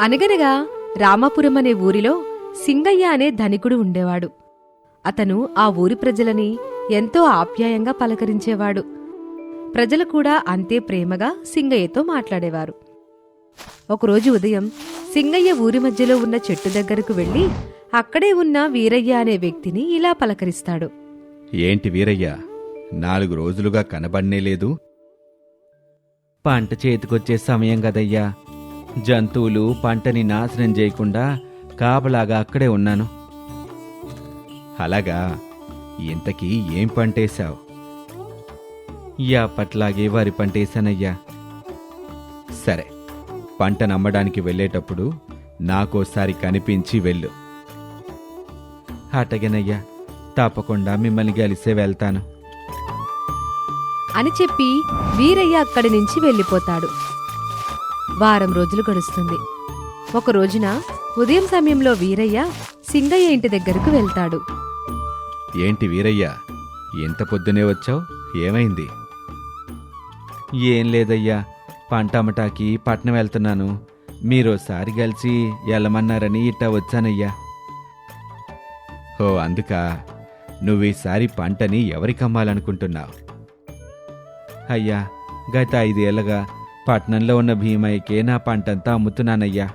అనగనగా రామాపురం అనే ఊరిలో సింగయ్య అనే ధనికుడు ఉండేవాడు. అతను ఆ ఊరి ప్రజలని ఎంతో ఆప్యాయంగా పలకరించేవాడు. ప్రజలు కూడా అంతే ప్రేమగా సింగయ్యతో మాట్లాడేవారు. ఒకరోజు ఉదయం సింగయ్య ఊరి మధ్యలో ఉన్న చెట్టు దగ్గరకు వెళ్ళి అక్కడే ఉన్న వీరయ్య అనే వ్యక్తిని ఇలా పలకరిస్తాడు. ఏంటి వీరయ్య నాలుగు రోజులుగా కనబడనే లేదు? పంట చేతికొచ్చే సమయం కదయ్యా. జంతువులు పంటని నాశనం చేయకుండా కాపలాగా అక్కడే ఉన్నాను. అలాగా ఇంతకీ ఏం పంటేశావు? అప్పట్లాగే వరి పంటేశానయ్యా. సరే పంట నమ్మడానికి వెళ్ళేటప్పుడు నాకోసారి కనిపించి వెళ్ళు. అటగనయ్యా తప్పకుండా మిమ్మల్ని కలిసే వెళ్తాను. అని చెప్పి వీరయ్య అక్కడి నుంచి వెళ్ళిపోతాడు. వారం రోజులు గడుస్తుంది. ఒక రోజున ఉదయం సమయంలో వీరయ్య సింగయ్య ఇంటి దగ్గరకు వెళ్తాడు. ఏంటి వీరయ్య ఇంత పొద్దునే వచ్చావు? ఏమైంది? ఏం లేదయ్యా పంట అమ్మటాకి పట్నం వెళ్తున్నాను. మీరోసారి కలిసి వెళ్ళమన్నారని ఇట్టా వచ్చానయ్యా. ఓ అందుకా నువ్వీసారి పంటని ఎవరికమ్మాలనుకుంటున్నావు అయ్యా గత ఐదేళ్ళగా పట్నంలో ఉన్న భీమయ్యకే నా పంటంతా అమ్ముతున్నానయ్యా.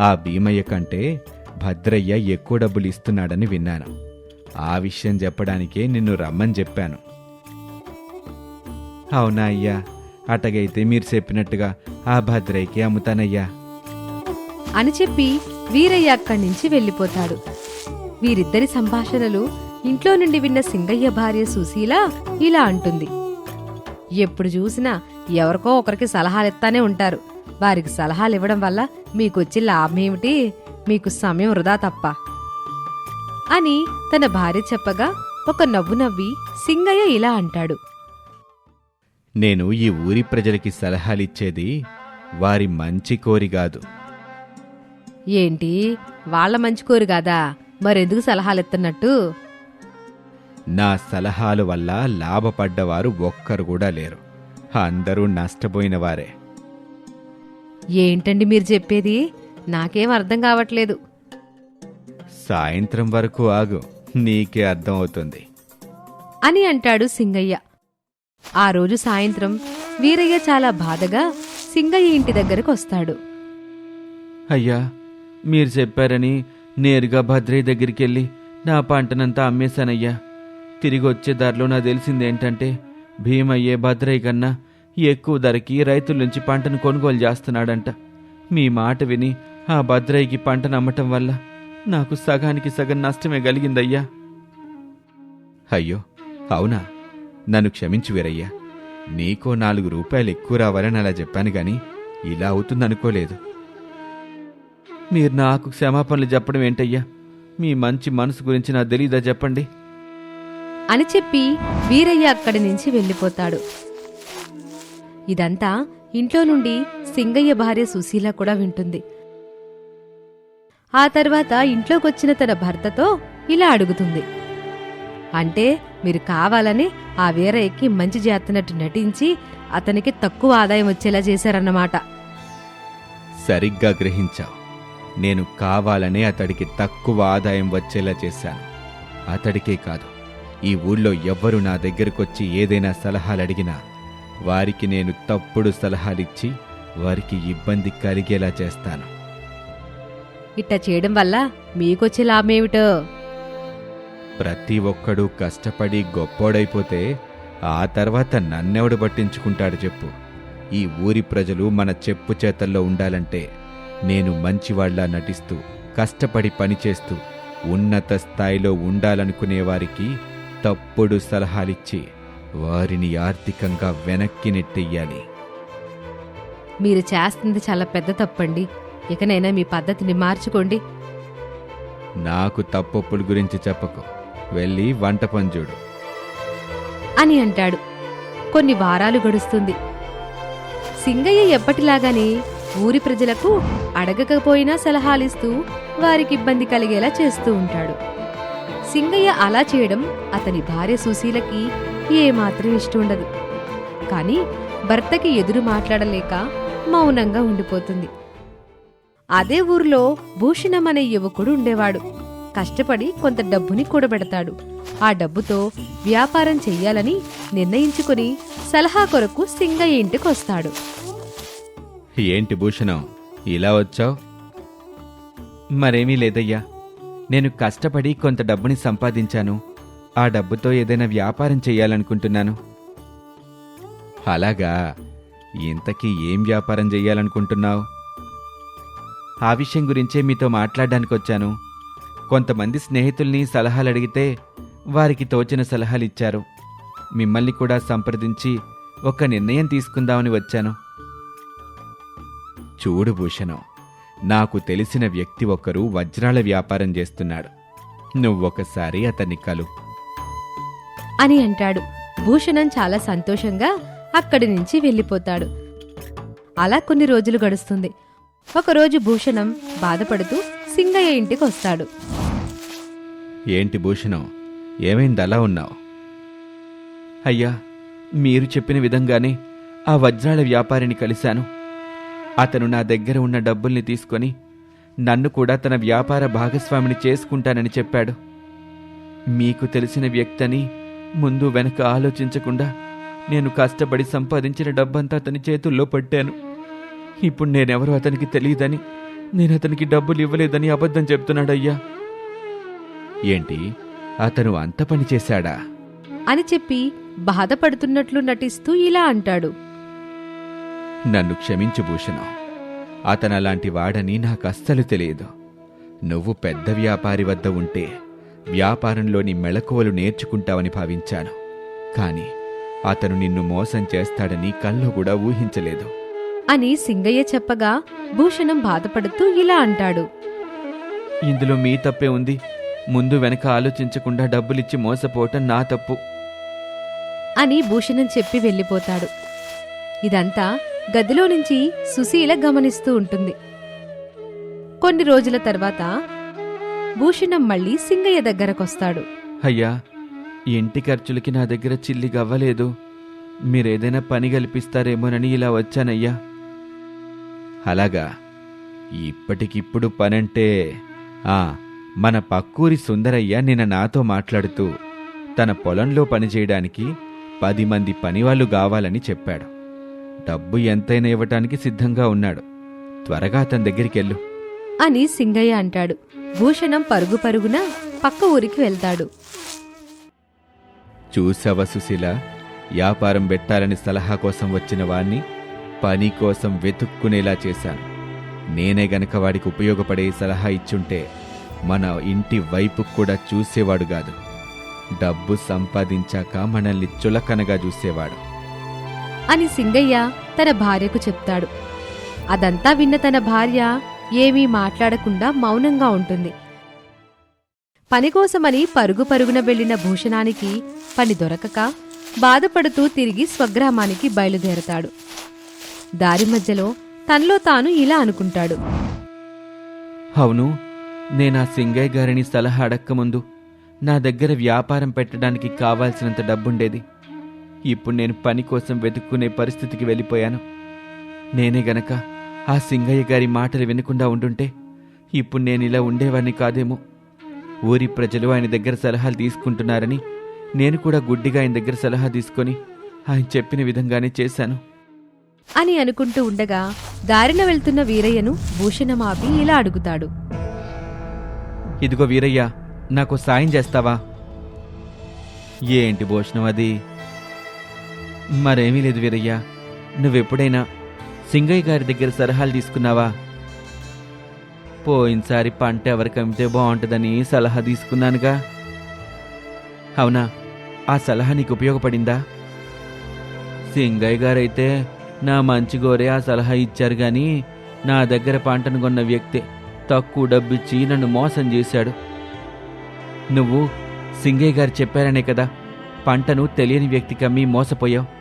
ఆ భీమయ్య కంటే భద్రయ్య ఎక్కువ డబ్బులు ఇస్తున్నాడని విన్నాను. ఆ విషయం చెప్పడానికే నిన్ను రమ్మని చెప్పాను. అవునా అయ్యా? అటగైతే మీరు చెప్పినట్టుగా ఆ భద్రయ్యకి అమ్ముతానయ్యా. అని చెప్పి వీరయ్య అక్కడి నుంచి వెళ్ళిపోతాడు. వీరిద్దరి సంభాషణలు ఇంట్లో నుండి విన్న సింగయ్య భార్య సుశీల ఇలా అంటుంది. ఎప్పుడు చూసినా ఎవరికో ఒకరికి సలహాలు ఇస్తానే ఉంటారు. వారికి సలహాలు ఇవ్వడం వల్ల మీకొచ్చే లాభం ఏమిటి? మీకు సమయం వృధా తప్ప. అని తన భార్య చెప్పగా ఒక నవ్వు నవ్వి సింగయ్య ఇలా అంటాడు. నేను ఈ ఊరి ప్రజలకి సలహాలిచ్చేది వారి మంచి కోరి కాదు. ఏంటి? వాళ్ళ మంచి కోరు కాదా? మరెందుకు సలహాలు ఇస్తున్నట్టు? నా సలహాల వల్ల లాభపడ్డవారు ఒక్కరు కూడా లేరు. అందరూ నష్టపోయిన వారే ఏంటండి మీరు చెప్పేది? నాకేం అర్థం కావట్లేదు. సాయంత్రం వరకు ఆగు నీకే అర్థమవుతుంది అని అంటాడు సింగయ్య. ఆ రోజు సాయంత్రం వీరయ్య చాలా బాధగా సింగయ్య ఇంటి దగ్గరకు వస్తాడు. అయ్యా మీరు చెప్పారని నేరుగా భద్రయ్య దగ్గరికి వెళ్ళి నా పంటనంతా అమ్మేశానయ్యా. తిరిగి వచ్చే దారిలో నాకు తెలిసింది ఏంటంటే భీమయ్యే భద్రయ్య కన్నా ఎక్కువ ధరకి రైతుల నుంచి పంటను కొనుగోలు చేస్తున్నాడంట. మీ మాట విని ఆ భద్రయ్యకి పంటను అమ్మటం వల్ల నాకు సగానికి సగం నష్టమే కలిగిందయ్యా. అయ్యో అవునా? నన్ను క్షమించు వీరయ్యా. నీకో నాలుగు రూపాయలు ఎక్కువ రావాలని అలా చెప్పాను గాని ఇలా అవుతుందనుకోలేదు. మీరు నాకు క్షమాపణలు చెప్పడం ఏంటయ్యా? మీ మంచి మనసు గురించి నాకు తెలీదా చెప్పండి? అని చెప్పి వీరయ్య అక్కడి నుంచి వెళ్ళిపోతాడు. ఇదంతా ఇంట్లో నుండి సింగయ్య భార్య సుశీల కూడా వింటుంది. ఆ తర్వాత ఇంట్లోకొచ్చిన తన భర్తతో ఇలా అడుగుతుంది. అంటే మీరు కావాలని ఆ వీరయ్యకి మంచి చేస్తున్నట్టు నటించి అతనికి తక్కువ ఆదాయం వచ్చేలా చేశారన్నమాట. సరిగ్గా గ్రహించావు. నేను కావాలనే అతడికి తక్కువ ఆదాయం వచ్చేలా చేశాను. అతడికే కాదు ఈ ఊళ్ళో ఎవ్వరు నా దగ్గరకొచ్చి ఏదైనా సలహాలు అడిగినా వారికి నేను తప్పుడు సలహాలిచ్చి వారికి ఇబ్బంది కలిగేలా చేస్తాను. ఇట్ట చేయడం వల్ల మీకొచ్చే లాభమేమిటో? ప్రతి ఒక్కడూ కష్టపడి గొప్పోడైపోతే ఆ తర్వాత నన్నెవడు పట్టించుకుంటాడు చెప్పు. ఈ ఊరి ప్రజలు మన చెప్పు చేతల్లో ఉండాలంటే నేను మంచివాళ్ళా నటిస్తూ కష్టపడి పనిచేస్తూ ఉన్నత స్థాయిలో ఉండాలనుకునే వారికి తప్పుడు సలహాలిచ్చి వారిని ఆర్థికంగా వెనక్కి నెట్టెయ్యాలి. మీరు చేస్తుంది చాలా పెద్ద తప్పండి. ఇకనైనా మీ పద్ధతిని మార్చుకోండి. నాకు తప్పొప్పుల గురించి చెప్పకు. వెళ్ళి వంట పని చూడు. అని అంటాడు. కొన్ని వారాలు గడుస్తుంది. సింగయ్య ఎప్పటిలాగానే ఊరి ప్రజలకు అడగకపోయినా సలహాలిస్తూ వారికి ఇబ్బంది కలిగేలా చేస్తూ ఉంటాడు. సింగయ్య అలా చేయడం అతని భార్య సుశీలకి ఏమాత్రం ఇష్టం ఉండదు కానీ భర్తకి ఎదురు మాట్లాడలేక మౌనంగా ఉండిపోతుంది. అదే ఊర్లో భూషణం అనే యువకుడు ఉండేవాడు. కష్టపడి కొంత డబ్బుని కూడబెడతాడు. ఆ డబ్బుతో వ్యాపారం చెయ్యాలని నిర్ణయించుకుని సలహా కొరకు సింగయ్య ఇంటికొస్తాడు ఏంటి భూషణం? ఇలా వచ్చావు? మరేమీ లేదయ్యా. నేను కష్టపడి కొంత డబ్బుని సంపాదించాను. ఆ డబ్బుతో ఏదైనా వ్యాపారం చేయాలనుకుంటున్నాను. అలాగా. ఇంతకీ ఏం వ్యాపారం చెయ్యాలనుకుంటున్నావు ఆ విషయం గురించే మీతో మాట్లాడడానికి వచ్చాను కొంతమంది స్నేహితుల్ని సలహాలు అడిగితే వారికి తోచిన సలహాలు ఇచ్చారు మిమ్మల్ని కూడా సంప్రదించి ఒక నిర్ణయం తీసుకుందామని వచ్చాను. చూడు భూషణం నాకు తెలిసిన వ్యక్తి ఒకరు వజ్రాల వ్యాపారం చేస్తున్నాడు. నువ్వొకసారి అతన్ని కలు. అని అంటాడు. భూషణం చాలా సంతోషంగా అక్కడి నుంచి వెళ్ళిపోతాడు. అలా కొన్ని రోజులు గడుస్తుంది. ఒకరోజు భూషణం బాధపడుతూ సింగయ్య ఇంటికి వస్తాడు. ఏంటి భూషణం? ఏమైంది? అలా ఉన్నావు? అయ్యా మీరు చెప్పిన విధంగానే ఆ వజ్రాల వ్యాపారిని కలిశాను. అతను నా దగ్గర ఉన్న డబ్బుల్ని తీసుకొని నన్ను కూడా తన వ్యాపార భాగస్వామిని చేసుకుంటానని చెప్పాడు. మీకు తెలిసిన వ్యక్తని ముందు వెనక ఆలోచించకుండా నేను కష్టపడి సంపాదించిన డబ్బంతా అతని చేతుల్లో పట్టాను. ఇప్పుడు నేనెవరో అతనికి తెలియదని నేను అతనికి డబ్బులు ఇవ్వలేదని అబద్ధం చెప్తున్నాడయ్యా. ఏంటి? అతను అంత పని చేశాడా? అని చెప్పి బాధపడుతున్నట్లు నటిస్తూ ఇలా అంటాడు. నన్ను క్షమించు భూషణం అతను అలాంటి వాడని నాకు అస్సలు తెలియదు. నువ్వు పెద్ద వ్యాపారి వద్ద ఉంటే వ్యాపారంలోని మెళకువలు నేర్చుకుంటావని భావించాను. కాని అతను నిన్ను మోసం చేస్తాడని కల్లో కూడా ఊహించలేదు. అని సింగయ్య చెప్పగా భూషణం బాధపడుతూ ఇలా అంటాడు. ఇందులో మీ తప్పే ఉంది. ముందు వెనక ఆలోచించకుండా డబ్బులిచ్చి మోసపోవటం నా తప్పు. అని భూషణం చెప్పి వెళ్ళిపోతాడు. ఇదంతా గదిలో నుంచి సుశీల గమనిస్తూ ఉంటుంది. కొన్ని రోజుల తర్వాత భూషణం మళ్ళీ సింగయ్య దగ్గరకొస్తాడు. అయ్యా ఇంటి ఖర్చులకి నా దగ్గర చిల్లి గవ్వలేదు. మీరేదైనా పని కల్పిస్తారేమోనని ఇలా వచ్చానయ్యా. అలాగా ఇప్పటికిప్పుడు పనంటే ఆ మన పక్కూరి సుందరయ్య నిన్న నాతో మాట్లాడుతూ తన పొలంలో పనిచేయడానికి పది మంది పనివాళ్ళు కావాలని చెప్పాడు. డబ్బు ఎంతైనా ఇవ్వటానికి సిద్ధంగా ఉన్నాడు. త్వరగా అతని దగ్గరికెళ్ళు అని సింగయ్య అంటాడు. భూషణం పరుగు పరుగున పక్క ఊరికి వెళ్తాడు. చూసావా సుశీల? వ్యాపారం పెట్టాలని సలహా కోసం వచ్చిన వాణ్ణి పని కోసం వెతుక్కునేలా చేశాను. నేనే గనక వాడికి ఉపయోగపడే సలహా ఇచ్చుంటే మన ఇంటి వైపు కూడా చూసేవాడు కాదు. డబ్బు సంపాదించాక మనల్ని చులకనగా చూసేవాడు. అని సింగయ్య తన భార్యకు చెప్తాడు. అదంతా విన్న తన భార్య ఏమీ మాట్లాడకుండా మౌనంగా ఉంటుంది. పనికోసమని పరుగు పరుగున వెళ్ళిన భూషణానికి పని దొరకక బాధపడుతూ తిరిగి స్వగ్రామానికి బయలుదేరతాడు. దారి మధ్యలో తనలో తాను ఇలా అనుకుంటాడు. అవును నేను సింగయ్య గారిని సలహా అడక్కముందు నా దగ్గర వ్యాపారం పెట్టడానికి కావాల్సినంత డబ్బుండేది. ఇప్పుడు నేను పని కోసం వెతుక్కునే పరిస్థితికి వెళ్ళిపోయాను. నేనే గనక ఆ సింగయ్య గారి మాటలు వినకుండా ఉండుంటే ఇప్పుడు నేను ఇలా ఉండేవాడిని కాదేమో. ఊరి ప్రజలు ఆయన దగ్గర సలహాలు తీసుకుంటున్నారని నేను కూడా గుడ్డిగా ఆయన దగ్గర సలహా తీసుకొని ఆయన చెప్పిన విధంగానే చేశాను. అని అనుకుంటూ ఉండగా దారిన వెళ్తున్న వీరయ్యను భూషణమాపి ఇలా అడుగుతాడు. ఇదిగో వీరయ్య నాకు సాయం చేస్తావా? ఏంటి భోషణం అది? మరేమీ లేదు వీరయ్య. నువ్వెప్పుడైనా సింగయ్య గారి దగ్గర సలహాలు తీసుకున్నావా? పోయినసారి పంట ఎవరికి అమ్మితే బాగుంటుందని సలహా తీసుకున్నానుగా. అవునా ఆ సలహా నీకు ఉపయోగపడిందా? సింగయ్య గారైతే నా మంచి గోరే ఆ సలహా ఇచ్చారు గాని నా దగ్గర పంటను కొన్న వ్యక్తే తక్కువ డబ్బిచ్చి నన్ను మోసం చేశాడు. నువ్వు సింగయ్య గారు చెప్పారనే కదా పంటను తెలియని వ్యక్తికి అమ్మి మోసపోయావు.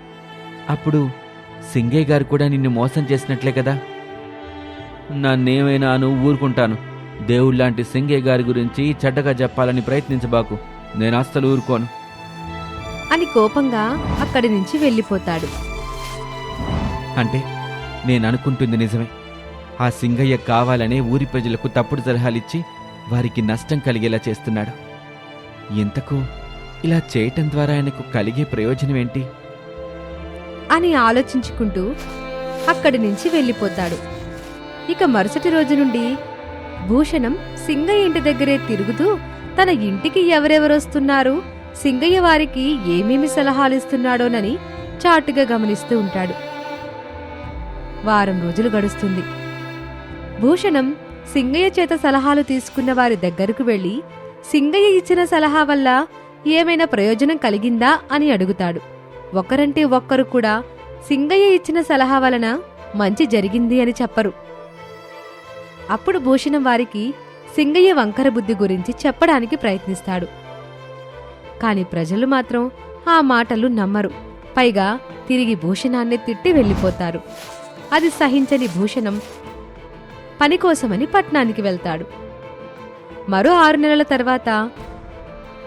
అప్పుడు సింగయ్య గారు కూడా నిన్ను మోసం చేసినట్లే కదా. నన్నేమైనా నువ్వు ఊరుకుంటాను. దేవుళ్ళలాంటి సింగయ్య గారి గురించి చెడ్డగా చెప్పాలని ప్రయత్నించబాకు నేను అస్సలు ఊరుకోను. అని కోపంగా అక్కడి నుంచి వెళ్ళిపోతాడు. అంటే నేను అనుకుంటుంది నిజమే. ఆ సింగయ్య కావాలనే ఊరి ప్రజలకు తప్పుడు సలహాలిచ్చి వారికి నష్టం కలిగేలా చేస్తున్నాడు. ఇంతకు ఇలా చేయటం ద్వారా ఆయనకు కలిగే ప్రయోజనం ఏంటి? అని ఆలోచించుకుంటూ అక్కడి నుంచి వెళ్ళిపోతాడు. ఇక మరుసటి రోజు నుండి భూషణం సింగయ్య ఇంటి దగ్గరే తిరుగుతూ తన ఇంటికి ఎవరెవరొస్తున్నారు సింగయ్య వారికి ఏమేమి సలహాలు ఇస్తున్నాడోనని చాటుగా గమనిస్తూ ఉంటాడు. వారం రోజులు గడుస్తుంది. భూషణం సింగయ్య చేత సలహాలు తీసుకున్న వారి దగ్గరకు వెళ్ళి సింగయ్య ఇచ్చిన సలహా వల్ల ఏమైనా ప్రయోజనం కలిగిందా? అని అడుగుతాడు. ఒకరంటే ఒక్కరు కూడా సింగయ్య ఇచ్చిన సలహా వలన మంచి జరిగింది అని చెప్పరు. అప్పుడు భూషణం వారికి సింగయ్య వంకర బుద్ధి గురించి చెప్పడానికి ప్రయత్నిస్తాడు. కాని ప్రజలు మాత్రం ఆ మాటలు నమ్మరు. పైగా తిరిగి భూషణాన్ని తిట్టి వెళ్ళిపోతారు. అది సహించని భూషణం పని కోసమని పట్నానికి వెళ్తాడు. మరో ఆరు నెలల తర్వాత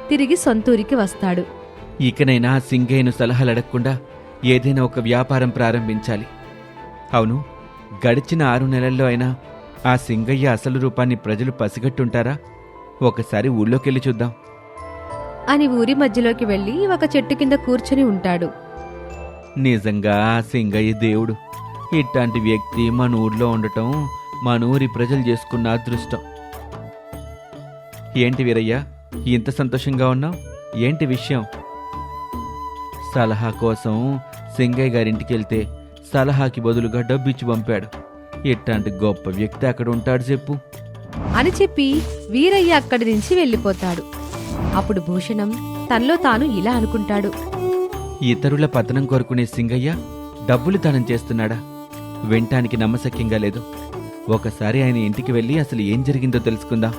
తిరిగి సొంతూరికి వస్తాడు. ఇకనైనా సింగయ్యను సలహాలు అడగకుండా ఏదైనా ఒక వ్యాపారం ప్రారంభించాలి. అవును గడిచిన ఆరు నెలల్లో అయినా ఆ సింగయ్య అసలు రూపాన్ని ప్రజలు పసిగట్టుంటారా? ఒకసారి ఊళ్ళోకెళ్ళి చూద్దాం. అని ఊరి మధ్యలోకి వెళ్ళి ఒక చెట్టు కింద కూర్చుని ఉంటాడు. నిజంగా ఆ సింగయ్య దేవుడు. ఇట్లాంటి వ్యక్తి మన ఊర్లో ఉండటం మన ఊరి ప్రజలు చేసుకున్న అదృష్టం. ఏంటి వీరయ్య ఇంత సంతోషంగా ఉన్నావు? ఏంటి విషయం? సలహా కోసం సింగయ్య గారింటికి వెళ్తే సలహాకి బదులుగా డబ్బిచ్చి పంపాడు. ఇట్లాంటి గొప్ప వ్యక్తి అక్కడ ఉంటాడు చెప్పు. అని చెప్పి వీరయ్య అక్కడి నుంచి వెళ్ళిపోతాడు. అప్పుడు భూషణం తనలో తాను ఇలా అనుకుంటాడు. ఇతరుల పతనం కోరుకునే సింగయ్య డబ్బులు దానం చేస్తున్నాడా? వినటానికి నమ్మశక్యంగా లేదు. ఒకసారి ఆయన ఇంటికి వెళ్ళి అసలు ఏం జరిగిందో తెలుసుకుందాం.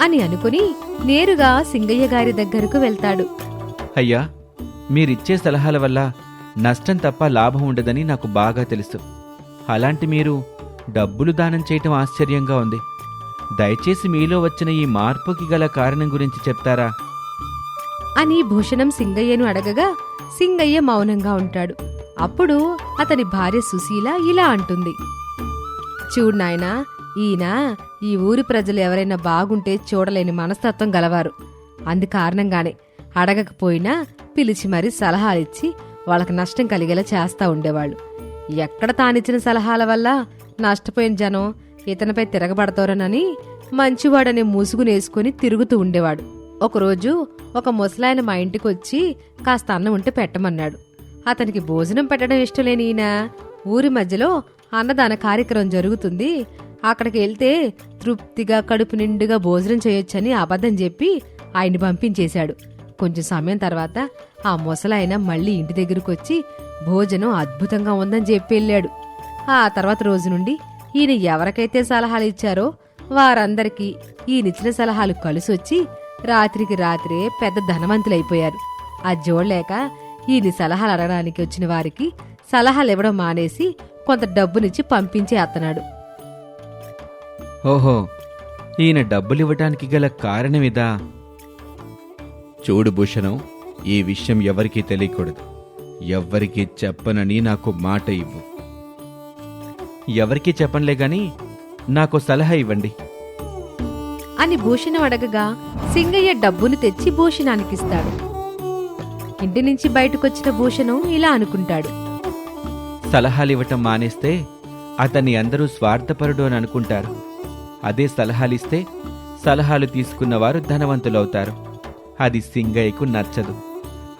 అని అనుకుని నేరుగా సింగయ్య గారి దగ్గరకు వెళ్తాడు. అయ్యా మీరిచ్చే సలహాల వల్ల నష్టం తప్ప లాభం ఉండదని నాకు బాగా తెలుసు. అలాంటి మీరు డబ్బులు దానం చేయటం ఆశ్చర్యంగా ఉంది. దయచేసి మీలో వచ్చిన ఈ మార్పుకి గల కారణం గురించి చెప్తారా? అని భూషణం సింగయ్యను అడగగా సింగయ్య మౌనంగా ఉంటాడు. అప్పుడు అతని భార్య సుశీల ఇలా అంటుంది. చూడు నాయనా ఈయన ఈ ఊరి ప్రజలు ఎవరైనా బాగుంటే చూడలేని మనస్తత్వం గలవారు. అందు కారణంగానే అడగకపోయినా పిలిచి మరీ సలహాలిచ్చి వాళ్ళకి నష్టం కలిగేలా చేస్తా ఉండేవాళ్ళు. ఎక్కడ తానిచ్చిన సలహాల వల్ల నష్టపోయిన జనం ఇతనిపై తిరగబడతారనని మంచివాడనే ముసుగునేసుకుని తిరుగుతూ ఉండేవాడు. ఒకరోజు ఒక ముసలాయన మా ఇంటికి వచ్చి కాస్త అన్నం ఉంటే పెట్టమన్నాడు. అతనికి భోజనం పెట్టడం ఇష్టం లేని ఈయన. ఊరి మధ్యలో అన్నదాన కార్యక్రమం జరుగుతుంది. అక్కడికి వెళ్తే తృప్తిగా కడుపు నిండుగా భోజనం చేయొచ్చని అబద్ధం చెప్పి ఆయన్ని పంపించేశాడు. కొంచెం సమయం తర్వాత ఆ ముసలాయన మళ్ళీ ఇంటి దగ్గరకు వచ్చి భోజనం అద్భుతంగా ఉందని చెప్పి వెళ్ళాడు. ఆ తర్వాత రోజు నుండి ఈయన ఎవరికైతే సలహాలు ఇచ్చారో వారందరికీ ఈయనిచ్చిన సలహాలు కలిసొచ్చి రాత్రికి రాత్రే పెద్ద ధనవంతులైపోయారు. అది జోడలేక ఈయన సలహాలు అడగడానికి వచ్చిన వారికి సలహాలు ఇవ్వడం మానేసి కొంత డబ్బునిచ్చి పంపించే అతనాడు ఓహో ఈయన డబ్బులివ్వటానికి గల కారణం ఇదా? చూడు భూషణం ఈ విషయం ఎవరికీ తెలియకూడదు. ఎవ్వరికీ చెప్పనని నాకు మాట ఇవ్వు. ఎవరికీ చెప్పనులే గాని నాకు సలహా ఇవ్వండి. అని భూషణం అడగగా సింగయ్య డబ్బును తెచ్చి భూషణానికిస్తాడు. ఇంటి నుంచి బయటకొచ్చిన భూషణం ఇలా అనుకుంటాడు. సలహాలు ఇవ్వటం మానేస్తే అతన్ని అందరూ స్వార్థపరుడు అని అనుకుంటారు. అదే సలహాలిస్తే సలహాలు తీసుకున్నవారు ధనవంతులవుతారు. అది సింగయ్యకు నచ్చదు.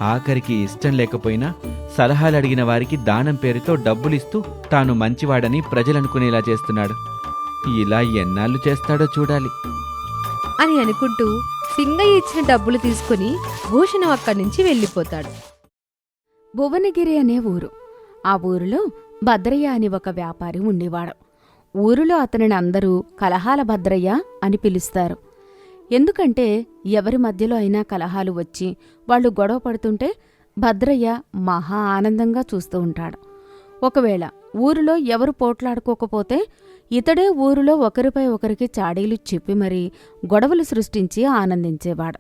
ఆఖరికి ఇష్టం లేకపోయినా సలహాలు అడిగిన వారికి దానం పేరుతో డబ్బులిస్తూ తాను మంచివాడని ప్రజలనుకునేలా చేస్తున్నాడు. ఇలా ఎన్నాళ్ళు చేస్తాడో చూడాలి. అని అనుకుంటూ సింగయ్య ఇచ్చిన డబ్బులు తీసుకుని భూషణం అక్కడి నుంచి వెళ్ళిపోతాడు. భువనగిరి అనే ఊరు. ఆ ఊరిలో భద్రయ్య అని ఒక వ్యాపారి ఉండేవాడు. ఊరిలో అతనిని అందరూ కలహాల భద్రయ్య అని పిలుస్తారు. ఎందుకంటే ఎవరి మధ్యలో అయినా కలహాలు వచ్చి వాళ్ళు గొడవ పడుతుంటే భద్రయ్య మహా ఆనందంగా చూస్తూ ఉంటాడు. ఒకవేళ ఊరిలో ఎవరు పోట్లాడుకోకపోతే ఇతడే ఊరిలో ఒకరిపై ఒకరికి చాడీలు చెప్పి మరీ గొడవలు సృష్టించి ఆనందించేవాడు.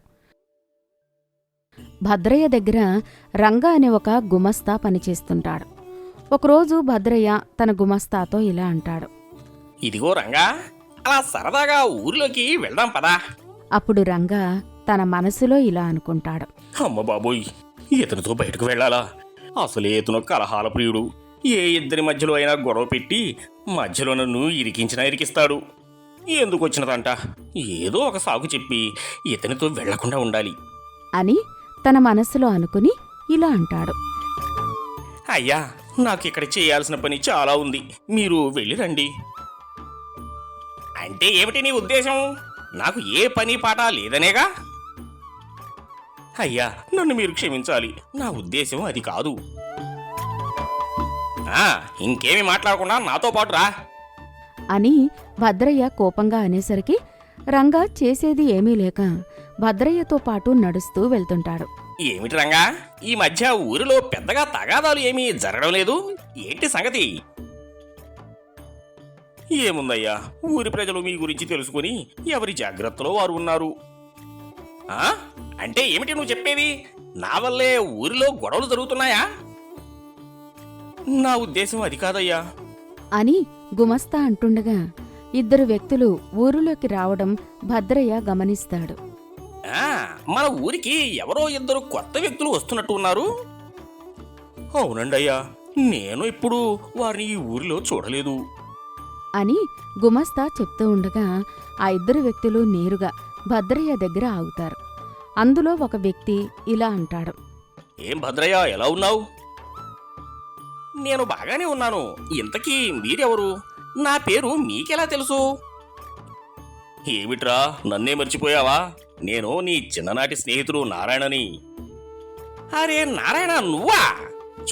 భద్రయ్య దగ్గర రంగ అనే ఒక గుమస్తా పనిచేస్తుంటాడు. ఒకరోజు భద్రయ్య తన గుమస్తాతో ఇలా అంటాడు. ఇదిగో రంగా అలా సరదాగా ఊరిలోకి వెళ్దాం పదా. అప్పుడు రంగా తన మనసులో ఇలా అనుకుంటాడు. అమ్మ బాబోయ్ ఇతనితో బయటకు వెళ్ళాలా? అసలే ఇతను కలహాల ప్రియుడు. ఏ ఇద్దరి మధ్యలో అయినా గొడవ పెట్టి మధ్యలో నన్ను ఇరికించినా ఇరికిస్తాడు. ఎందుకు వచ్చినదంట? ఏదో ఒక సాగు చెప్పి ఇతనితో వెళ్ళకుండా ఉండాలి. అని తన మనసులో అనుకుని ఇలా అంటాడు. అయ్యా నాకు ఇక్కడ చేయాల్సిన పని చాలా ఉంది. మీరు వెళ్ళి రండి. అంటే ఏమిటి నీ ఉద్దేశం? నాకు ఏ పని పాట లేదనేగా? అయ్యా నన్ను మీరు క్షమించాలి. నా ఉద్దేశం అది కాదు. ఇంకేమీ మాట్లాడకుండా నాతో పాటు రా. అని భద్రయ్య కోపంగా అనేసరికి రంగా చేసేది ఏమీ లేక భద్రయ్యతో పాటు నడుస్తూ వెళ్తుంటాడు. ఏమిటి రంగా? ఈ మధ్య ఊరిలో పెద్దగా తగాదాలు ఏమీ జరగడం లేదు. ఏంటి సంగతి? ఏముందయ్యా? ఊరి ప్రజలు మీ గురించి తెలుసుకుని ఎవరి జాగ్రత్తలో వారు ఉన్నారు? ఆ? అంటే ఏమిటి నువ్వు చెప్పేది? నా వల్లే ఊరిలో గొడవలు జరుగుతున్నాయా? నా ఉద్దేశం అది కాదయ్యా. అని గుమస్తా అంటుండగా ఇద్దరు వ్యక్తులు ఊరిలోకి రావడం భద్రయ్య గమనిస్తాడు. ఆ, మన ఊరికి ఎవరో ఇద్దరు కొత్త వ్యక్తులు వస్తున్నట్టు ఉన్నారు. అవునండి అయ్యా నేను ఇప్పుడు వారిని ఈ ఊరిలో చూడలేదు. అని గుమస్తా చెప్తూ ఉండగా ఆ ఇద్దరు వ్యక్తులు నేరుగా భద్రయ్య దగ్గర ఆగుతారు. అందులో ఒక వ్యక్తి ఇలా అంటాడు. ఏం భద్రయ్య ఎలా ఉన్నావు? నేను బాగానే ఉన్నాను. ఇంతకీ మీరెవరు? నా పేరు మీకెలా తెలుసు? ఏమిట్రా నన్నే మర్చిపోయావా? నేను నీ చిన్ననాటి స్నేహితుడు నారాయణని. అరే నారాయణ నువ్వా?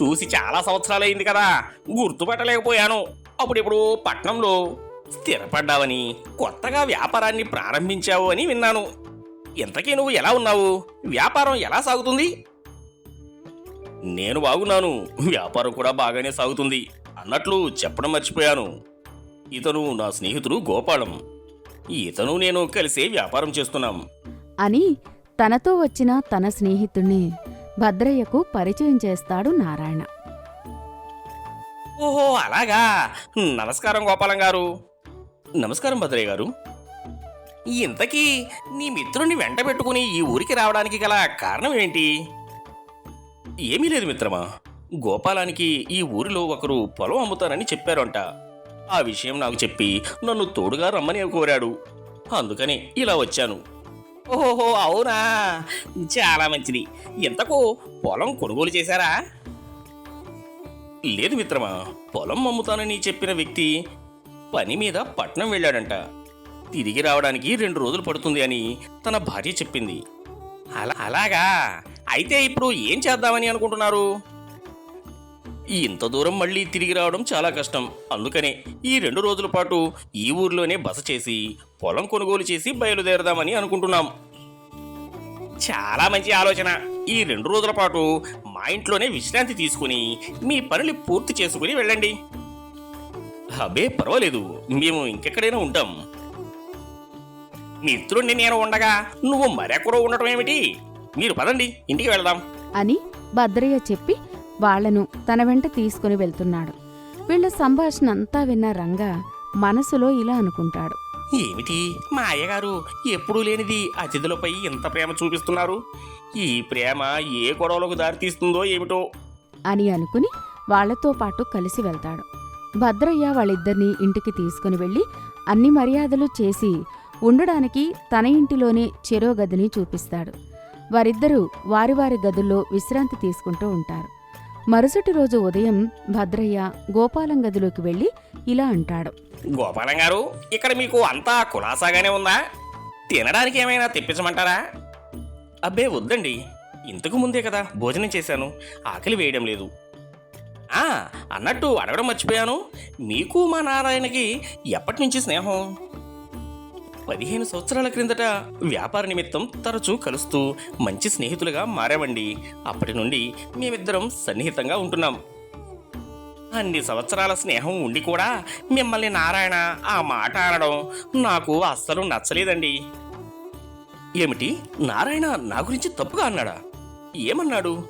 చూసి చాలా సంవత్సరాలైంది కదా గుర్తుపట్టలేకపోయాను. అప్పుడిప్పుడు పట్నంలో స్థిరపడ్డావని కొత్తగా వ్యాపారాన్ని ప్రారంభించావు అని విన్నాను. ఇంతకీ నువ్వు ఎలా ఉన్నావు? వ్యాపారం ఎలా సాగుతుంది? నేను బాగున్నాను. వ్యాపారం కూడా బాగానే సాగుతుంది అన్నట్లు చెప్పడం మర్చిపోయాను. ఇతను నా స్నేహితుడు గోపాలం. ఇతను నేను కలిసే వ్యాపారం చేస్తున్నాం. అని తనతో వచ్చిన తన స్నేహితుణ్ణి భద్రయ్యకు పరిచయం చేస్తాడు నారాయణ. ఓహో అలాగా. నమస్కారం గోపాలం గారు. నమస్కారం భద్రయ్య గారు. ఇంతకీ నీ మిత్రుని వెంట పెట్టుకుని ఈ ఊరికి రావడానికి గల కారణం ఏంటి? ఏమీ లేదు మిత్రమా. గోపాలానికి ఈ ఊరిలో ఒకరు పొలం అమ్ముతానని చెప్పారంట. ఆ విషయం నాకు చెప్పి నన్ను తోడుగా రమ్మని కోరాడు. అందుకని ఇలా వచ్చాను. ఓహోహో అవునా? చాలా మంచిది. ఇంతకు పొలం కొనుగోలు చేశారా? లేదు మిత్రమా పొలం అమ్ముతానని చెప్పిన వ్యక్తి పని మీద పట్నం వెళ్ళాడంట. తిరిగి రావడానికి రెండు రోజులు పడుతుంది అని తన భార్య చెప్పింది. అలా అలాగా? అయితే ఇప్పుడు ఏం చేద్దామని అనుకుంటున్నారు? ఇంత దూరం మళ్ళీ తిరిగి రావడం చాలా కష్టం. అందుకనే ఈ రెండు రోజుల పాటు ఈ ఊర్లోనే బస చేసి పొలం కొనుగోలు చేసి బయలుదేరదామని అనుకుంటున్నాం. చాలా మంచి ఆలోచన. ఈ రెండు రోజుల పాటు మా ఇంట్లోనే విశ్రాంతి తీసుకుని మీ పనులు పూర్తి చేసుకుని వెళ్ళండి. అబే పర్వాలేదు. మేము ఇంకెక్కడైనా ఉంటాం. మిత్రుణ్ణి నేను ఉండగా నువ్వు మరెక్కడో ఉండటం ఏమిటి? మీరు పదండి ఇంటికి వెళదాం. అని భద్రయ్య చెప్పి వాళ్ళను తన వెంట తీసుకుని వెళ్తున్నాడు. వీళ్ళ సంభాషణ అంతా విన్న రంగా మనసులో ఇలా అనుకుంటాడు. ఏమిటి? మా అయ్యగారు ఎప్పుడూ లేనిది అతిథులపై ఇంత ప్రేమ చూపిస్తున్నారు. ఈ ప్రేమ ఏ గొడవలకు దారితీస్తుందో ఏమిటో? అని అనుకుని వాళ్ళతో పాటు కలిసి వెళ్తాడు. భద్రయ్య వాళ్ళిద్దరినీ ఇంటికి తీసుకుని వెళ్ళి అన్ని మర్యాదలు చేసి ఉండడానికి తన ఇంటిలోనే చెరో గదిని చూపిస్తాడు. వారిద్దరూ వారి వారి గదుల్లో విశ్రాంతి తీసుకుంటూ ఉంటారు. మరుసటి రోజు ఉదయం భద్రయ్య గోపాలం గదిలోకి వెళ్ళి ఇలా అంటాడు. గోపాలం గారు ఇక్కడ మీకు అంతా కులాసాగానే ఉందా? తినడానికి ఏమైనా తెప్పించమంటారా? అబ్బే వద్దండి. ఇంతకు ముందే కదా భోజనం చేశాను. ఆకలి వేయడం లేదు. ఆ అన్నట్టు అడగడం మర్చిపోయాను. మీకు మా నారాయణకి ఎప్పటి నుంచి స్నేహం? పదిహేను సంవత్సరాల క్రిందట వ్యాపార నిమిత్తం తరచూ కలుస్తూ మంచి స్నేహితులుగా మారామండి. అప్పటి నుండి మేమిద్దరం సన్నిహితంగా ఉంటున్నాం. అన్ని సంవత్సరాల స్నేహం ఉండి కూడా మిమ్మల్ని నారాయణ ఆ మాట అనడం నాకు అస్సలు నచ్చలేదండి. ఏమిటి? నారాయణ నా గురించి తప్పుగా అన్నాడా? ఏమన్నాడు?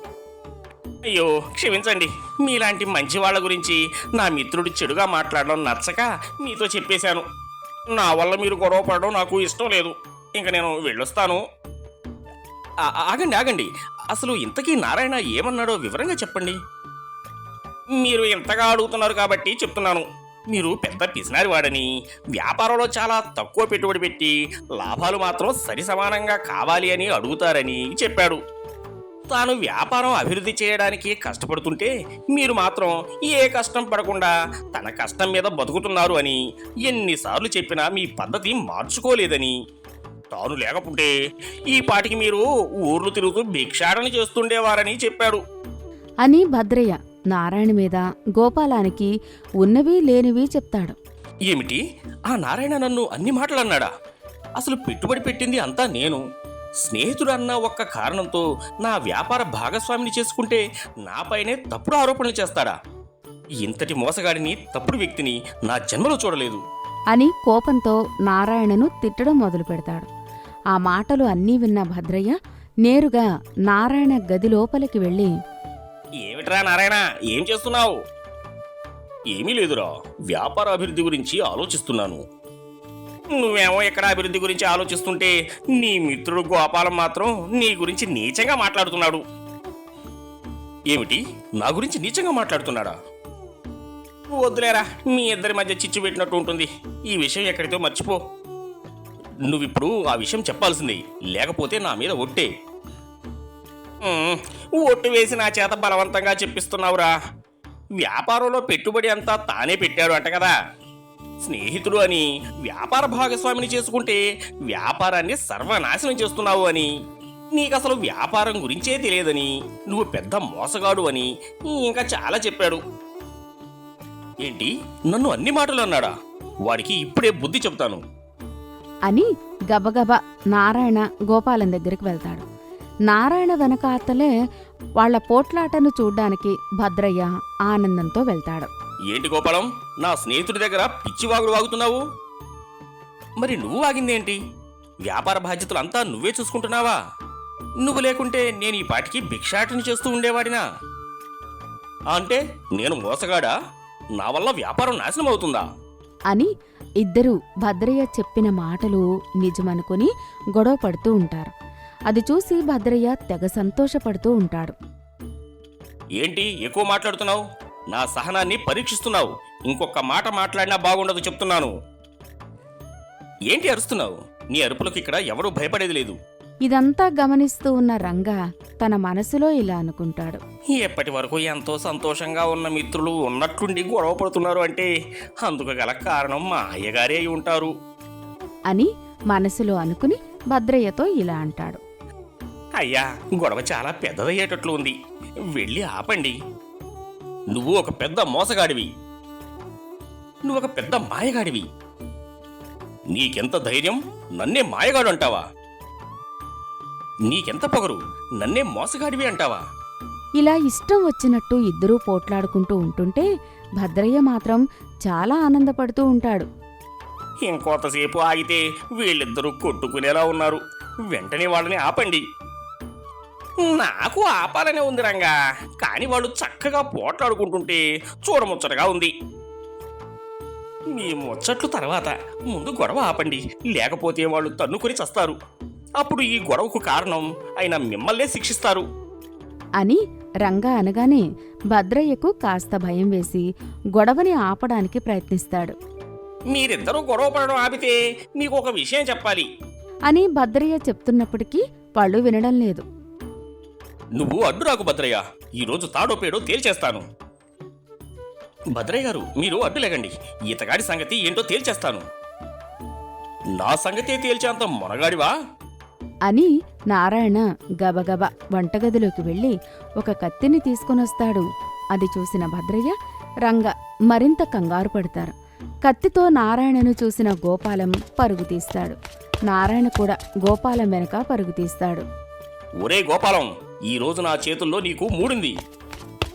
అయ్యో క్షమించండి. మీలాంటి మంచి వాళ్ళ గురించి నా మిత్రుడు చెడుగా మాట్లాడడం నచ్చక మీతో చెప్పేశాను. నా వల్ల మీరు గొడవ పడడం నాకు ఇష్టం లేదు. ఇంక నేను వెళ్ళొస్తాను. ఆగండి ఆగండి. అసలు ఇంతకీ నారాయణ ఏమన్నాడో వివరంగా చెప్పండి. మీరు ఇంతగా అడుగుతున్నారు కాబట్టి చెప్తున్నాను. మీరు పెద్ద పిసినారి వాడని వ్యాపారంలో చాలా తక్కువ పెట్టుబడి పెట్టి లాభాలు మాత్రం సరి సమానంగా కావాలి అని అడుగుతారని చెప్పాడు. తాను వ్యాపారం అభివృద్ధి చేయడానికి కష్టపడుతుంటే మీరు మాత్రం ఏ కష్టం పడకుండా తన కష్టం మీద బతుకుతున్నారు అని ఎన్నిసార్లు చెప్పినా మీ పద్ధతి మార్చుకోలేదని. తాను లేకపోతే ఈ పాటికి మీరు ఊర్లు తిరుగుతూ భిక్షాటన చేస్తుండేవారని చెప్పాడు. అని భద్రయ్య నారాయణ మీద గోపాలానికి ఉన్నవి లేనివి చెప్తాడు. ఏమిటి? ఆ నారాయణ నన్ను అన్ని మాటలు అన్నాడా అసలు పెట్టుబడి పెట్టింది అంతా నేను. స్నేహితుడు అన్న ఒక్క కారణంతో నా వ్యాపార భాగస్వామిని చేసుకుంటే నాపైనే తప్పుడు ఆరోపణలు చేస్తాడా? ఇంతటి మోసగాడిని తప్పుడు వ్యక్తిని నా జన్మలో చూడలేదు. అని కోపంతో నారాయణను తిట్టడం మొదలు పెడతాడు. ఆ మాటలు అన్నీ విన్న భద్రయ్య నేరుగా నారాయణ గది లోపలికి వెళ్ళి ఏమిట్రా నారాయణ ఏం చేస్తున్నావు? ఏమీ లేదురా వ్యాపార అభివృద్ధి గురించి ఆలోచిస్తున్నాను. నువ్వేమో ఎక్కడ అభివృద్ధి గురించి ఆలోచిస్తుంటే నీ మిత్రుడు గోపాలం మాత్రం నీ గురించి నీచంగా మాట్లాడుతున్నాడు. ఏమిటి? నా గురించి నీచంగా మాట్లాడుతున్నాడా? వద్దులేరా మీ ఇద్దరి మధ్య చిచ్చు పెట్టినట్టు ఉంటుంది. ఈ విషయం ఎక్కడితో మర్చిపో. నువ్విప్పుడు ఆ విషయం చెప్పాల్సింది. లేకపోతే నా మీద ఒట్టే. ఒట్టు వేసి నా చేత బలవంతంగా చెప్పిస్తున్నావురా. వ్యాపారంలో పెట్టుబడి అంతా తానే పెట్టాడు అంట కదా. స్నేహితుడు అని వ్యాపార భాగస్వామిని చేసుకుంటే వ్యాపారాన్ని సర్వనాశనం చేస్తున్నావు అని. నీకు అసలు వ్యాపారం గురించే తెలియదని నువ్వు పెద్ద మోసగాడు అని ఇంకా చాలా చెప్పాడు. ఏంటి? నన్ను అన్ని మాటలు అన్నాడా? వాడికి ఇప్పుడే బుద్ధి చెప్తాను అని గబగబా నారాయణ గోపాలం దగ్గరికి వెళ్తాడు. నారాయణ వెనకాతలే వాళ్ళ పోట్లాటను చూడ్డానికి భద్రయ్య ఆనందంతో వెళ్తాడు. ఏంటి గోపాలం? నా స్నేహితుడి దగ్గర పిచ్చివాగుడు వాగుతున్నావు? మరి నువ్వు వాగిందేంటి? వ్యాపార బాధ్యతలు అంతా నువ్వే చూసుకుంటున్నావా? నువ్వు లేకుంటే నేను ఈ పాటికి భిక్షాటన చేస్తూ ఉండేవాడినా? అంటే నేను మోసగాడా? నా వల్ల వ్యాపారం నాశనం అవుతుందా? అని ఇద్దరూ భద్రయ్య చెప్పిన మాటలు నిజమనుకుని గొడవ పడుతూ ఉంటారు. అది చూసి భద్రయ్య తెగ సంతోషపడుతూ ఉంటాడు. ఏంటి ఎక్కువ మాట్లాడుతున్నావు? నా సహనాన్ని పరీక్షిస్తున్నావు. ఇంకొక మాట మాట్లాడినా బాగుండదు చెప్తున్నాను. ఏంటి అరుస్తున్నావు? నీ అరుపులకు ఇక్కడ ఎవరూ భయపడేది లేదు. ఇదంతా గమనిస్తూ ఉన్న రంగా తన మనసులో ఇలా అనుకుంటాడు. ఎప్పటి వరకు ఎంతో సంతోషంగా ఉన్న మిత్రులు ఉన్నట్లుండి గొడవ పడుతున్నారు అంటే అందుకు గల కారణం మా అయ్యగారే అయి ఉంటారు. అని మనసులో అనుకుని భద్రయ్యతో ఇలా అంటాడు. అయ్యా గొడవ చాలా పెద్దదయ్యేటట్లు ఉంది. వెళ్ళి ఆపండి. నువ్వు ఒక పెద్ద మోసగాడివి. నువ్వు ఒక పెద్ద మాయగాడివి. నీకెంత ధైర్యం నన్నే మాయగాడు అంటావా నీకెంత పొగరు నన్నే మోసగాడివి అంటావా? ఇలా ఇష్టం వచ్చినట్టు ఇద్దరూ పోట్లాడుకుంటూ ఉంటుంటే భద్రయ్య మాత్రం చాలా ఆనందపడుతూ ఉంటాడు. ఇంకొంతసేపు ఆగితే వీళ్ళిద్దరూ కొట్టుకునేలా ఉన్నారు. వెంటనే వాళ్ళని ఆపండి. నాకు ఆపాలనే ఉంది రంగా. కానీ వాళ్ళు చక్కగా పోట్లాడుకుంటుంటే చూడముచ్చటగా ఉంది. మీ ముచ్చట్లు తర్వాత ముందు గొడవ ఆపండి. లేకపోతే వాళ్ళు తన్నుకొని చస్తారు. అప్పుడు ఈ గొడవకు కారణం అయిన మిమ్మల్నే శిక్షిస్తారు. అని రంగా అనగానే భద్రయ్యకు కాస్త భయం వేసి గొడవని ఆపడానికి ప్రయత్నిస్తాడు. మీరిద్దరూ గొడవ పడడం ఆపితే మీకు ఒక విషయం చెప్పాలి. అని భద్రయ్య చెప్తున్నప్పటికీ వాళ్ళు వినడం లేదు. నువ్వు అడ్డు రాకు భద్రయ్య ఈరోజు తాడో పేడో తేల్చేస్తాను. భద్రయ్య గారు మీరు అడ్డు లేకండి. ఈతగాడి సంగతి ఏంటో తేల్చేస్తాను. నా సంగతే తేల్చేంత మొనగాడివా? అని నారాయణ గబగబా వంటగదిలోకి వెళ్ళి ఒక కత్తిని తీసుకొనొస్తాడు అది చూసిన భద్రయ్య రంగ మరింత కంగారు పడతారు. కత్తితో నారాయణను చూసిన గోపాలం పరుగు తీస్తాడు. నారాయణ కూడా గోపాలం వెనక పరుగు తీస్తాడు. ఒరే గోపాలం ఈ రోజు నా చేతుల్లో నీకు మూడింది.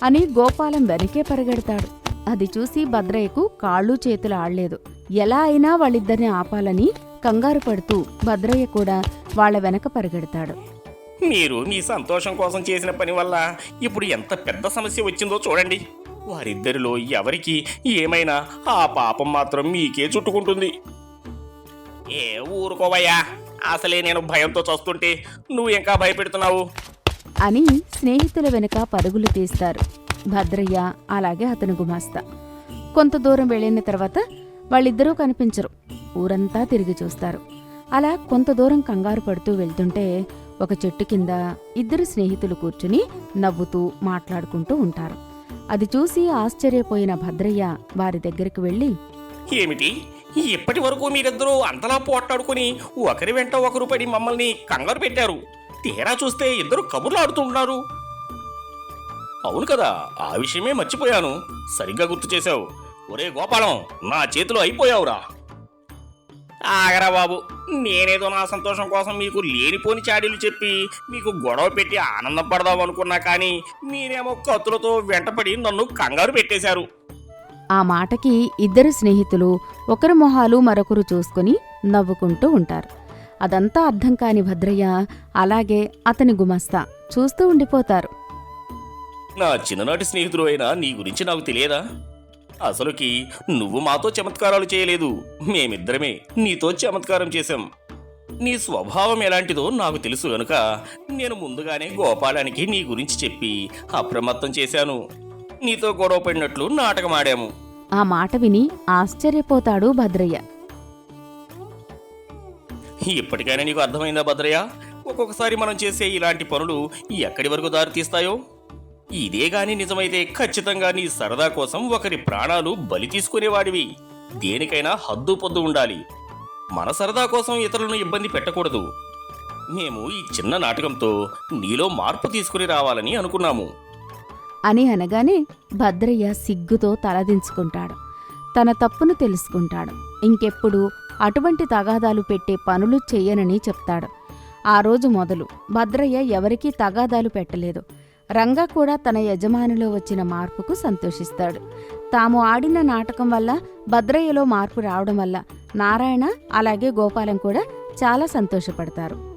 అని గోపాలం వెనకే పరిగెడతాడు. అది చూసి భద్రయ్యకు కాళ్ళు చేతులు ఆడలేదు. ఎలా అయినా వాళ్ళిద్దరిని ఆపాలని కంగారు పడుతూ భద్రయ్య కూడా వాళ్ళ వెనక పరిగెడతాడు. మీరు మీ సంతోషం కోసం చేసిన పని వల్ల ఇప్పుడు ఎంత పెద్ద సమస్య వచ్చిందో చూడండి. వారిద్దరిలో ఎవరికి ఏమైనా ఆ పాపం మాత్రం మీకే చుట్టుకుంటుంది. ఏ ఊరుకోవయ్యా? అసలే నేను భయంతో చస్తుంటే నువ్వు ఇంకా భయపెడుతున్నావు. అని స్నేహితుల వెనుక పరుగులు తీస్తారు. భద్రయ్య అలాగే అతను గుమాస్తా. కొంత దూరం వెళ్ళిన తర్వాత వాళ్ళిద్దరూ కనిపించరు. ఊరంతా తిరిగి చూస్తారు. అలా కొంత దూరం కంగారు పడుతూ వెళ్తుంటే ఒక చెట్టు కింద ఇద్దరు స్నేహితులు కూర్చుని నవ్వుతూ మాట్లాడుకుంటూ ఉంటారు. అది చూసి ఆశ్చర్యపోయిన భద్రయ్య వారి దగ్గరికి వెళ్ళి ఏమిటి? ఇప్పటి వరకు మీరిద్దరూ అంతలా పోట్లాడుకుని ఒకరి వెంట ఒకరు పడి మమ్మల్ని కంగారు పెట్టారు. తీరా చూస్తే ఇద్దరు కబుర్లు ఆడుతుంటున్నారు అవును కదా ఆ విషయమే మర్చిపోయాను. సరిగ్గా గుర్తు చేశావు. ఒరే గోపాలం నా చేతిలో అయిపోయావురా. ఆగరా బాబు నేనేదో నా సంతోషం కోసం మీకు లేనిపోని చాడీలు చెప్పి మీకు గొడవ పెట్టి ఆనందం పడదాం అనుకున్నా కానీ మీరేమో కత్తులతో వెంటపడి నన్ను కంగారు పెట్టేశారు. ఆ మాటకి ఇద్దరు స్నేహితులు ఒకరి మొహాలు మరొకరు చూసుకుని నవ్వుకుంటూ ఉంటారు. అదంతా అర్థం కాని భద్రయ్య అలాగే అతని గుమస్తా చూస్తూ ఉండిపోతారు. నా చిన్ననాటి స్నేహితుడు అయినా నీ గురించి నాకు తెలియదా? అసలుకి నువ్వు మాతో చమత్కారాలు చేయలేదు. మేమిద్దరమే నీతో చమత్కారం చేశాం. నీ స్వభావం ఎలాంటిదో నాకు తెలుసు గనుక నేను ముందుగానే గోపాలానికి నీ గురించి చెప్పి అప్రమత్తం చేశాను. నీతో గొడవ పడినట్లు నాటకం ఆడాము. ఆ మాట విని ఆశ్చర్యపోతాడు భద్రయ్య. ఇప్పటికైనా నీకు అర్థమైందా భద్రయ్య? ఒక్కొక్కసారి మనం చేసే ఇలాంటి పనులు ఎక్కడి వరకు దారితీస్తాయో? ఇదే గాని నిజమైతే ఖచ్చితంగా నీ సరదా కోసం ఒకరి ప్రాణాలు బలి తీసుకునేవాడివి. దేనికైనా హద్దు పొద్దు ఉండాలి. మన సరదా కోసం ఇతరులను ఇబ్బంది పెట్టకూడదు. మేము ఈ చిన్న నాటకంతో నీలో మార్పు తీసుకుని రావాలని అనుకున్నాము. అని అనగానే భద్రయ్య సిగ్గుతో తలదించుకుంటాడు. తన తప్పును తెలుసుకుంటాడు. ఇంకెప్పుడు అటువంటి తగాదాలు పెట్టే పనులు చెయ్యనని చెప్తాడు. ఆ రోజు మొదలు భద్రయ్య ఎవరికీ తగాదాలు పెట్టలేదు. రంగా కూడా తన యజమానిలో వచ్చిన మార్పుకు సంతోషిస్తాడు. తాము ఆడిన నాటకం వల్ల భద్రయ్యలో మార్పు రావడం వల్ల నారాయణ అలాగే గోపాలం కూడా చాలా సంతోషపడతారు.